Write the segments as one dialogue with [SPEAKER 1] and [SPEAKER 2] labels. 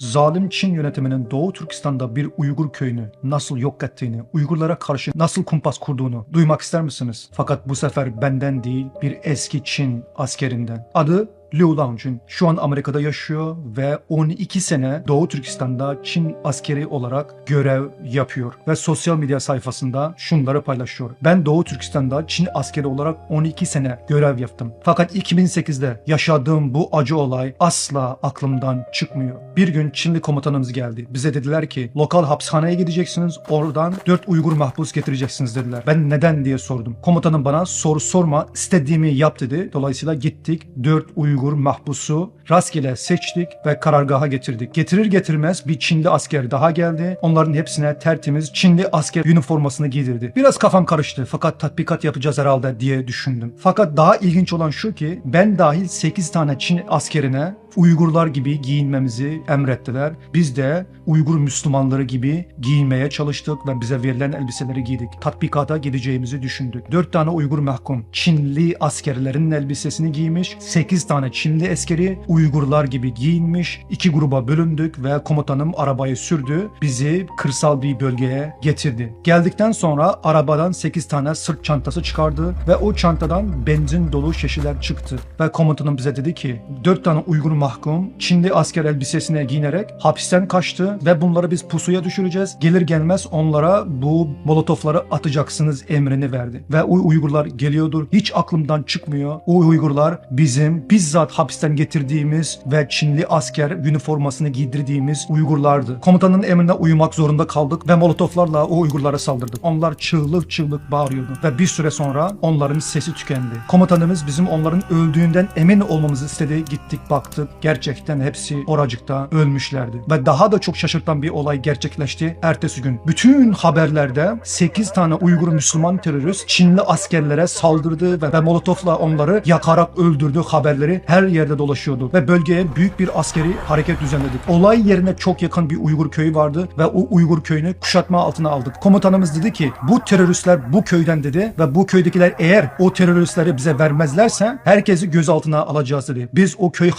[SPEAKER 1] zalim Çin yönetiminin Doğu Türkistan'da bir Uygur köyünü nasıl yok ettiğini, Uygurlara karşı nasıl kumpas kurduğunu duymak ister misiniz? Fakat bu sefer benden değil, bir eski Çin askerinden. Adı Liu Laojun şu an Amerika'da yaşıyor ve 12 sene Doğu Türkistan'da Çin askeri olarak görev yapıyor ve sosyal medya sayfasında şunları paylaşıyor. Ben Doğu Türkistan'da Çin askeri olarak 12 sene görev yaptım. Fakat 2008'de yaşadığım bu acı olay asla aklımdan çıkmıyor. Bir gün Çinli komutanımız geldi. Bize dediler ki lokal hapishaneye gideceksiniz. Oradan 4 Uygur mahpus getireceksiniz dediler. Ben neden diye sordum. Komutanım bana soru sorma istediğimi yap dedi. Dolayısıyla gittik 4 Uygur mahpusu rastgele seçtik ve karargaha getirdik. Getirir getirmez bir Çinli asker daha geldi. Onların hepsine tertemiz Çinli asker üniformasını giydirdi. Biraz kafam karıştı fakat tatbikat yapacağız herhalde diye düşündüm. Fakat daha ilginç olan şu ki ben dahil 8 tane Çin askerine Uygurlar gibi giyinmemizi emrettiler. Biz de Uygur Müslümanları gibi giyinmeye çalıştık ve bize verilen elbiseleri giydik. Tatbikata gideceğimizi düşündük. 4 tane Uygur mahkum Çinli askerlerin elbisesini giymiş. 8 tane Çinli askeri Uygurlar gibi giyinmiş. İki gruba bölündük ve komutanım arabayı sürdü. Bizi kırsal bir bölgeye getirdi. Geldikten sonra arabadan 8 tane sırt çantası çıkardı ve o çantadan benzin dolu şişeler çıktı. Ve komutanım bize dedi ki 4 tane Uygur mahkum Çinli asker elbisesine giyinerek hapisten kaçtı ve bunları biz pusuya düşüreceğiz. Gelir gelmez onlara bu molotofları atacaksınız emrini verdi. Ve o Uygurlar geliyordur. Hiç aklımdan çıkmıyor. O Uygurlar bizim bizzat hapisten getirdiğimiz ve Çinli asker üniformasını giydirdiğimiz Uygurlardı. Komutanın emrine uyumak zorunda kaldık ve molotoflarla o Uygurlara saldırdık. Onlar çığlık çığlık bağırıyordu ve bir süre sonra onların sesi tükendi. Komutanımız bizim onların öldüğünden emin olmamızı istedi. Gittik baktık. Gerçekten hepsi oracıkta ölmüşlerdi. Ve daha da çok şaşırtan bir olay gerçekleşti ertesi gün. Bütün haberlerde 8 tane Uygur Müslüman terörist Çinli askerlere saldırdı ve, ve molotofla onları yakarak öldürdü haberleri her yerde dolaşıyordu. Ve bölgeye büyük bir askeri hareket düzenledik. Olay yerine çok yakın bir Uygur köyü vardı ve o Uygur köyünü kuşatma altına aldık. Komutanımız dedi ki bu teröristler bu köyden dedi ve bu köydekiler eğer o teröristleri bize vermezlerse herkesi gözaltına alacağız dedi. Biz o köy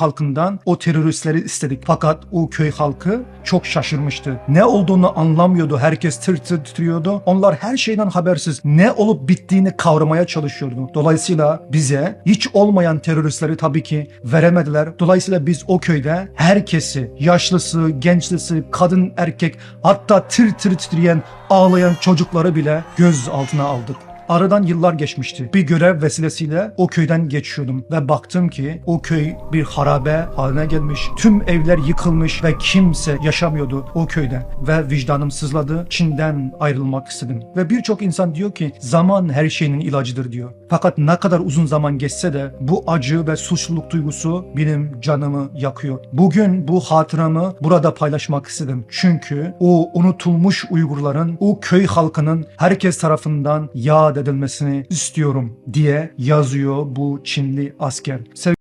[SPEAKER 1] halkından o teröristleri istedik. Fakat o köy halkı çok şaşırmıştı. Ne olduğunu anlamıyordu. Herkes tır tır titriyordu. Onlar her şeyden habersiz ne olup bittiğini kavramaya çalışıyordu. Dolayısıyla bize hiç olmayan teröristleri tabii ki veremediler. Dolayısıyla biz o köyde herkesi, yaşlısı, gençlisi, kadın, erkek hatta tır tır titreyen, ağlayan çocukları bile göz altına aldık. Aradan yıllar geçmişti. Bir görev vesilesiyle o köyden geçiyordum ve baktım ki o köy bir harabe haline gelmiş. Tüm evler yıkılmış ve kimse yaşamıyordu o köyde. Ve vicdanım sızladı. Çin'den ayrılmak istedim. Ve birçok insan diyor ki zaman her şeyin ilacıdır diyor. Fakat ne kadar uzun zaman geçse de bu acı ve suçluluk duygusu benim canımı yakıyor. Bugün bu hatıramı burada paylaşmak istedim. Çünkü o unutulmuş Uygurların, o köy halkının herkes tarafından yad edilmesini istiyorum diye yazıyor bu Çinli asker. Sevgili